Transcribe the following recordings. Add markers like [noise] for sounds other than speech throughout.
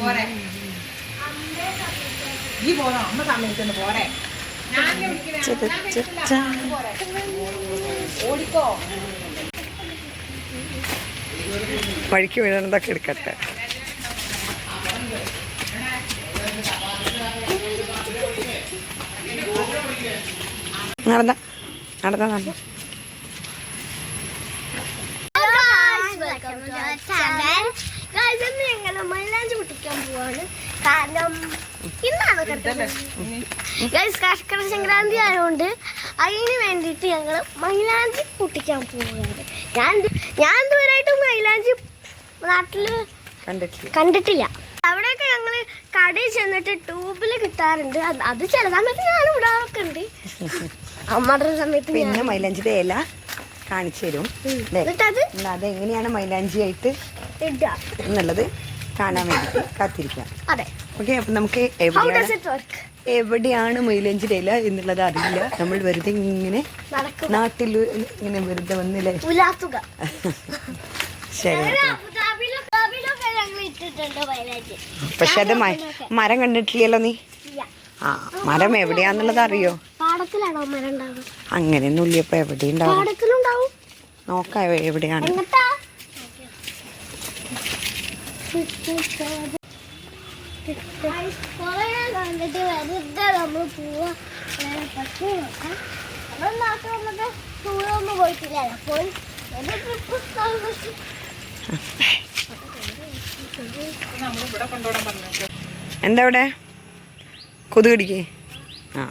പോരെ ഈ പോണോ? അമ്മ സമയത്തുനിന്ന് പോരെ. ഞാൻ ഓടിക്കോ. വഴിക്ക് വീഴുന്നതൊക്കെ എടുക്കട്ടെ. നടന്ന? നടന്ന നടന്ന ഞങ്ങൾ മൈലാഞ്ചി പൊട്ടിക്കാൻ പോവാണ് കർക്കട സംക്രാന്തി ആയതുകൊണ്ട് അതിന് വേണ്ടിയിട്ട് ഞങ്ങൾ മൈലാഞ്ചി പൊട്ടിക്കാൻ പോവുകയാണ്. ഞാൻ ഞാൻ ഇതുവരെയായിട്ട് മൈലാഞ്ചി നാട്ടിൽ കണ്ടിട്ടില്ല. അവിടെയൊക്കെ ഞങ്ങൾ കടയിൽ ചെന്നിട്ട് ട്യൂബിൽ കിട്ടാറുണ്ട്. അത് ചില സമയത്ത് ഞാൻ ഇടാറൊക്കെ ഉണ്ട് അമ്മയുടെ സമയത്ത് പിന്നെ മൈലാഞ്ചി തേല കാണിച്ചു തരും. അതെങ്ങനെയാണ് മൈലാഞ്ചി ആയിട്ട് ഇടുക. എന്നുള്ളത് കാണാൻ വേണ്ടി കാത്തിരിക്കാം. ഓക്കെ അപ്പം നമുക്ക് എവിടെയാണ് എവിടെയാണ് മൈലാഞ്ചിയുടെ ഇല എന്നുള്ളത് അറിയില്ല. നമ്മൾ വെറുതെ ഇങ്ങനെ നാട്ടിൽ ഇങ്ങനെ വെറുതെ വന്നില്ലേ? [laughs] ശരി പക്ഷെ അത് മരം കണ്ടിട്ടില്ലല്ലോ നീ? ആ മരം എവിടെയാന്നുള്ളത് അറിയോ? പാടത്തിലാണോ മരം ഉണ്ടാവുക? അങ്ങനെയൊന്നും ഇല്ല ഇപ്പൊ എവിടെ ഉണ്ടാവും. നോക്കാം എവിടെയാണ്? കണ്ടിട്ട് വെറുതെ നമ്മൾ നമ്മൾ പോയിട്ടില്ല അപ്പോൾ എന്താ ഇവിടെ കൊതു കടിക്കേ ആ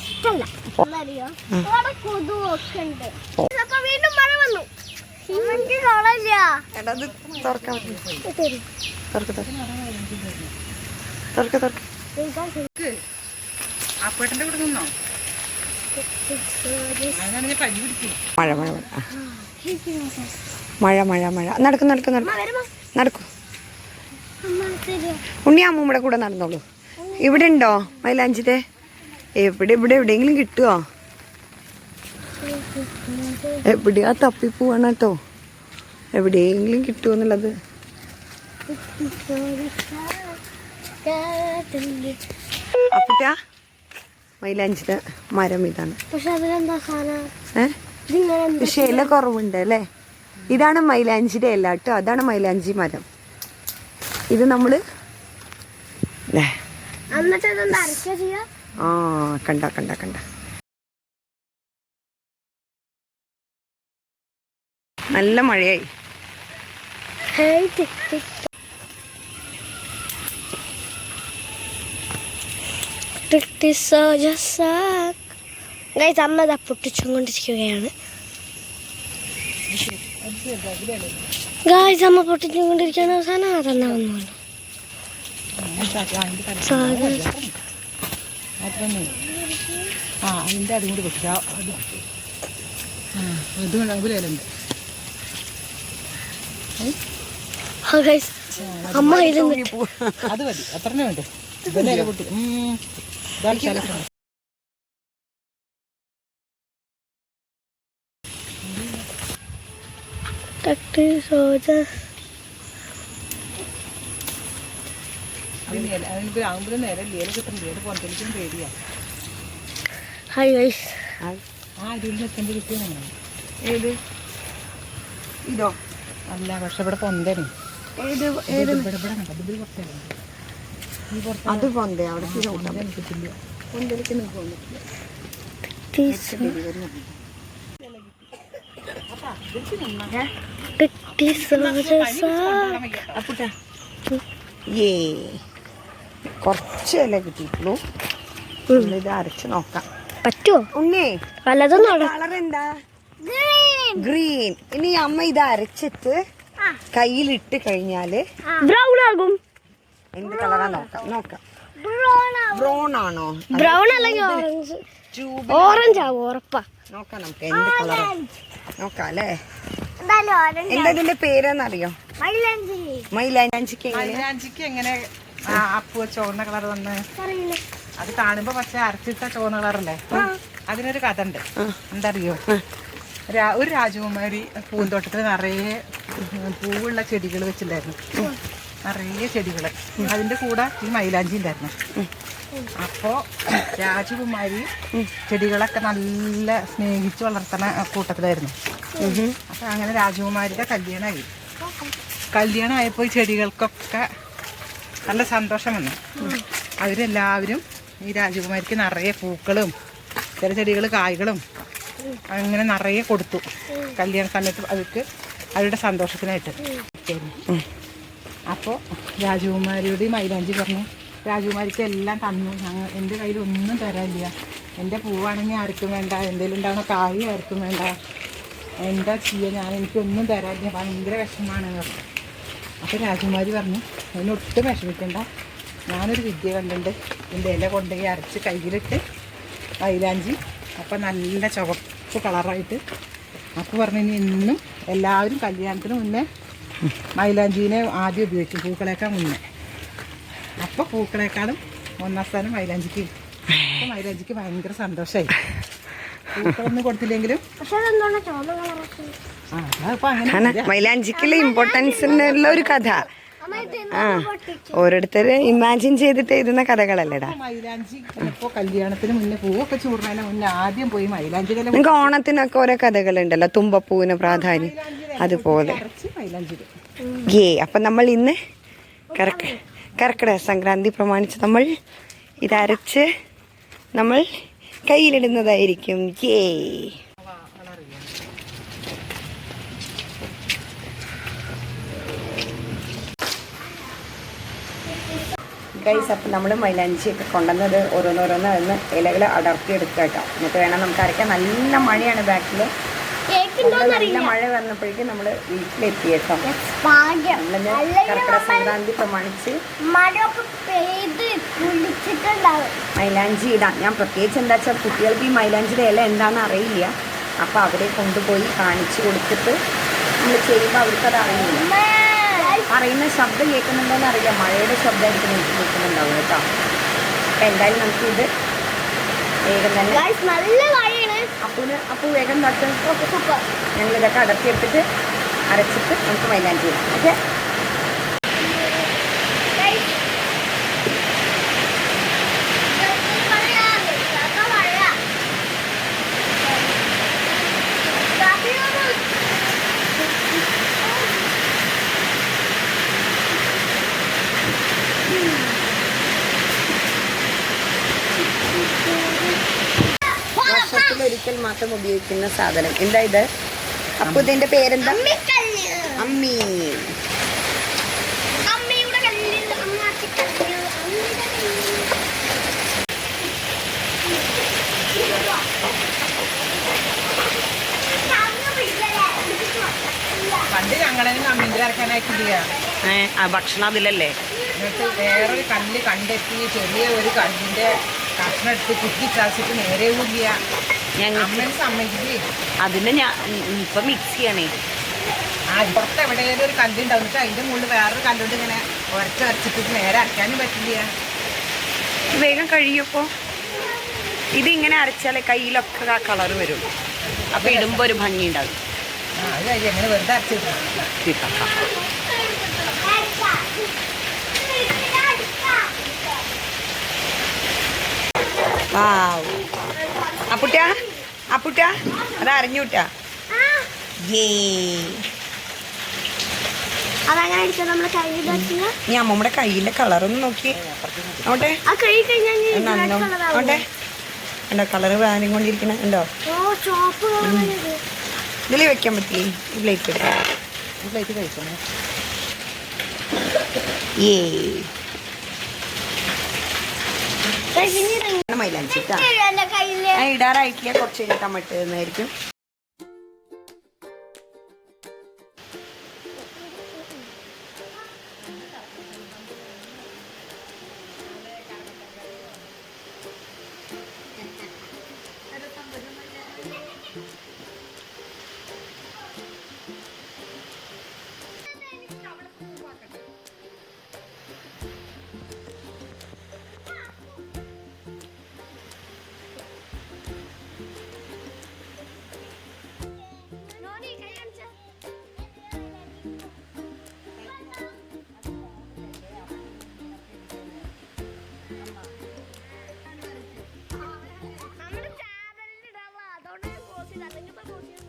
ഇഷ്ടമല്ല എന്നറിയോ അവിടെ കൊതു ഒക്കെ ഉണ്ട് വീണ്ടും മഴ വന്നു. എടാ ഇത് തുറക്കാൻ തുറക്ക് തുറക്ക്. കൂടെ നിന്നോ? മഴ മഴ. മഴ. മഴ മഴ നടക്കും നടക്കും നടക്കും. നടക്കൂ. ഉണ്ണി അമ്മൂമ്മയുടെ കൂടെ നടന്നോളൂ. ഇവിടെ ഉണ്ടോ മൈലാഞ്ചിത്തെ? എവിടെ ഇവിടെ എവിടെയെങ്കിലും കിട്ടുമോ എവിടെയാ തപ്പിപ്പോവാണ് കേട്ടോ? എവിടെയെങ്കിലും കിട്ടുമെന്നുള്ളത് അപ്പൂട്ടാ മൈലാഞ്ചിന്റെ മരം ഇതാണ്. പക്ഷെ ഇല കുറവുണ്ട് അല്ലേ? ഇതാണ് മൈലാഞ്ചിയുടെ ഇല കേട്ടോ. അതാണ് മൈലാഞ്ചി മരം. ഇത് നമ്മൾ ആ കണ്ട കണ്ട കണ്ട. നല്ല മഴയായി. ഗൈസ് അമ്മ ഇതാ പൊട്ടിച്ചുകൊണ്ടിരിക്കുകയാണ്. ഗൈസ് അമ്മ പൊട്ടിച്ചുകൊണ്ടിരിക്കുകയാണ്. അവസാനം അതെന്നാ വന്നു? ആ അതിന്റെ അതും കൂടി വെക്കുക അത് അതുകൊണ്ട് അമ്മ ഇതിൽ അത് മതി. അത്ര ഉണ്ട് ഇതല്ലേ ഉം. ഇതാണ് ടിക് സോജ. ഹായ് ഗൈസ് ആ നിൽക്കേണ്ടി കിട്ടിയാണ് ഏത്? ഇതോ? അല്ല പക്ഷെ ഇവിടെ പൊന്തേനെ ഏത് പുറത്ത് അത് പൊന്തേ അവിടെ കിട്ടില്ല. പൊന്തലിക്ക് ഏ കുറച്ച് ഇല കിട്ടിയിട്ടുള്ളൂ. ഇത് അരച്ച് നോക്കാം. പറ്റുമോ ഉണ്ണേ വല്ലതും നട കളർ എന്താ? ഗ്രീൻ ഇനി അമ്മ ഇത് അരച്ചിട്ട് കയ്യിലിട്ട് കഴിഞ്ഞാൽ ബ്രൗൺ ആകും. എന്ത് കളറാ നോക്കാം. നോക്കാം. ബ്രൗൺ ആണോ? ബ്രൗൺ അല്ലെങ്കിൽ ഓറഞ്ച് ഓറഞ്ച് ആവും ഉറപ്പാ. നോക്കാം നമുക്ക് എന്ത് കളറാ നോക്കാം അല്ലേ? എന്താ ഇതിന്റെ പേരെന്നറിയോ? മൈലഞ്ചി. മൈലാഞ്ചിക്ക് മൈലാഞ്ചിക്ക് എങ്ങനെ ആ അപ്പു ചുവന്ന കളർ വന്ന്? അത് കാണുമ്പോ പക്ഷെ അരച്ചിട്ട ചുവന്ന കളറല്ലേ അതിനൊരു കഥ ഉണ്ട്. എന്താ അറിയോ രാ- ഒരു രാജകുമാരി പൂന്തോട്ടത്തിൽ നിറയെ പൂവുള്ള ചെടികൾ വെച്ചിട്ടുണ്ടായിരുന്നു. നിറയെ ചെടികൾ അതിന്റെ കൂടെ ഈ മൈലാഞ്ചി ഉണ്ടായിരുന്നു. അപ്പോൾ രാജകുമാരി ചെടികളൊക്കെ നല്ല സ്നേഹിച്ച് വളർത്തുന്ന കൂട്ടത്തിലായിരുന്നു. അപ്പൊ അങ്ങനെ രാജകുമാരിയുടെ കല്യാണമായി കല്യാണം ആയപ്പോൾ ഈ ചെടികൾക്കൊക്കെ നല്ല സന്തോഷം വന്നു. അവരെല്ലാവരും ഈ രാജകുമാരിക്ക് നിറയെ പൂക്കളും ചില ചെടികൾ കായ്കളും അങ്ങനെ നിറയെ കൊടുത്തു. കല്യാണ സമയത്ത് അവർക്ക് അവരുടെ സന്തോഷത്തിനായിട്ട്. അപ്പോൾ രാജകുമാരിയോട് മൈലാഞ്ചി പറഞ്ഞു രാജകുമാരിക്ക് എല്ലാം തന്നു. ഞങ്ങൾ എന്റെ കയ്യിൽ ഒന്നും തരാനില്ല. എന്റെ പൂവാണെങ്കിൽ ആർക്കും വേണ്ട. എന്തെങ്കിലും ഉണ്ടാകുന്ന കായ് ആർക്കും വേണ്ട. എന്താ ചെയ്യുക ഞാൻ എനിക്കൊന്നും തരാനില്ല. ഭയങ്കര വിഷമമാണ്. പറഞ്ഞു അപ്പോൾ രാജകുമാരി പറഞ്ഞു അതിനൊട്ടും വിഷമിക്കണ്ട. ഞാനൊരു വിദ്യ കണ്ടിട്ടുണ്ട് എന്റെ ഇല കൊണ്ടുപോയി അരച്ച് കയ്യിലിട്ട് മൈലാഞ്ചി അപ്പം നല്ല ചുവപ്പ് കളറായിട്ട് അപ്പോൾ പറഞ്ഞു ഇനി ഇന്നും എല്ലാവരും കല്യാണത്തിന് മുന്നേ മൈലാഞ്ചീനെ ആദ്യം ഉപയോഗിക്കും പൂക്കളേക്കാൾ മുന്നേ. അപ്പോൾ പൂക്കളേക്കാളും ഒന്നാം സ്ഥാനം മൈലാഞ്ചിക്ക്. അപ്പോൾ മൈലാഞ്ചിക്ക് ഭയങ്കര സന്തോഷമായി പൂക്കളൊന്നും കൊടുത്തില്ലെങ്കിലും മൈലാഞ്ചിക്കുള്ള ഇമ്പോർട്ടൻസിനുള്ള ഒരു കഥ. ആ ഓരോരുത്തർ ഇമാജിൻ ചെയ്തിട്ട് എഴുതുന്ന കഥകളല്ലേടാ. മൈലാഞ്ചി കല്യാണത്തിന് മുന്നേ പൂവൊക്കെ ചൂടുന്നതിന് മുന്നേ ആദ്യം പോയി മൈലാഞ്ചി നിങ്ങൾക്ക് ഓണത്തിനൊക്കെ ഓരോ കഥകളുണ്ടല്ലോ തുമ്പപ്പൂവിന് പ്രാധാന്യം അതുപോലെ. ഗേ. ഏ അപ്പം നമ്മൾ ഇന്ന് കറക്ക കർക്കിടക സംക്രാന്തി പ്രമാണിച്ച് നമ്മൾ ഇതരച്ച് നമ്മൾ കയ്യിലിടുന്നതായിരിക്കും. ഏ ഗൈസ് അപ്പം നമ്മൾ മൈലാഞ്ചിയൊക്കെ കൊണ്ടുവന്നത് ഓരോന്നോരോന്ന് നിന്ന് ഇലകൾ അടർത്തിയെടുക്കുക കേട്ടോ എന്നിട്ട് വേണം നമുക്ക് അരയ്ക്കാൻ. നല്ല മഴയാണ് ബാക്കിൽ നല്ല മഴ വന്നപ്പോഴേക്കും നമ്മൾ വീട്ടിലെത്തി കേട്ടോ. കർക്കിടക സംക്രാന്തി പ്രമാണിച്ച്. മൈലാഞ്ചി ഇടാം. ഞാൻ പ്രത്യേകിച്ച് എന്താ വെച്ചാൽ കുട്ടികൾക്ക് ഈ മൈലാഞ്ചിയുടെ ഇല എന്താണെന്ന് അറിയില്ല. അപ്പോൾ അവരെ കൊണ്ടുപോയി കാണിച്ചു കൊടുത്തിട്ട് നമ്മൾ ചെയ്യുമ്പോൾ അവർക്കത് അറിയില്ല. പറയുന്ന ശബ്ദം കേൾക്കുന്നുണ്ടോയെന്ന് അറിയില്ല. മഴയുടെ ശബ്ദമായിരിക്കും എനിക്ക് കേൾക്കുന്നുണ്ടാവും കേട്ടോ. അപ്പം എന്തായാലും നമുക്കിത് വേഗം തന്നെ നല്ല മഴയാണ്. അപ്പൂന് അപ്പു വേഗം സൂപ്പർ ഞങ്ങളിതൊക്കെ അടർത്തിയെടുത്തിട്ട് അരച്ചിട്ട് നമുക്ക് മൈലാൻ ചെയ്യാം ഓക്കെ Guys. മഴയാണ്. നല്ല മഴ. കാപ്പിയോട് വർഷത്തിലൊരിക്കൽ മാത്രം ഉപയോഗിക്കുന്ന സാധനം. എന്താ ഇത്? അപ്പൊ ഇതിന്റെ പേരെന്താ. അമ്മി? പണ്ട് ഞങ്ങളെയും അമ്മിന്റെ അരക്കാനായിട്ടില്ല ഭക്ഷണം അതിലല്ലേ? എന്നിട്ട് വേറൊരു കല്ല് കണ്ടെത്തി ചെറിയ ഒരു കല്ലിന്റെ കഷ്ണം എടുത്ത് കുത്തി ചാച്ചിട്ട് നേരെ കൂടിയ ഞങ്ങൾ സമ്മതിക്കില്ലേ അതിന് ഞാൻ ഇപ്പൊ മിക്സ് ചെയ്യണേ. ആ പുറത്ത് എവിടെയെങ്കിലും ഒരു കല്ലുണ്ടാവും എന്നിട്ട് അതിന്റെ മുകളിൽ വേറൊരു കല്ലുകൊണ്ട് ഇങ്ങനെ ഉരച്ച് വരച്ചിട്ട് നേരെ അരയ്ക്കാനും പറ്റില്ല. വേഗം കഴിയപ്പോ ഇത് ഇങ്ങനെ അരച്ചാലേ കയ്യിലൊക്കെ ആ കളർ വരും. അപ്പൊ ഇടുമ്പോ ഒരു ഭംഗി ഉണ്ടാകും ആ അത് കഴിഞ്ഞ് അങ്ങനെ വെറുതെ അപ്പുട്ട അപ്പുട്ടാ അത് ഇതാക്കിയ ഞാൻ അമ്മമ്മയുടെ കയ്യിലെ കളറൊന്ന് നോക്കി. എന്താ? ഉണ്ടോ? കളറ് വാങ്ങി കൊണ്ടിരിക്കണ ഉണ്ടോ ഇതിൽ വെക്കാൻ പറ്റില്ലേ ഇതിലേക്ക് എടുക്കാം പ്ലേറ്റ് കഴിക്കണം ഏ മൈലാഞ്ചി കേട്ടോ ഇടാറായിട്ടില്ല കുറച്ച് കഴിഞ്ഞിട്ട് അമ്മ ഇട്ടുന്നതായിരിക്കും sila. Tanyo ba mo siya?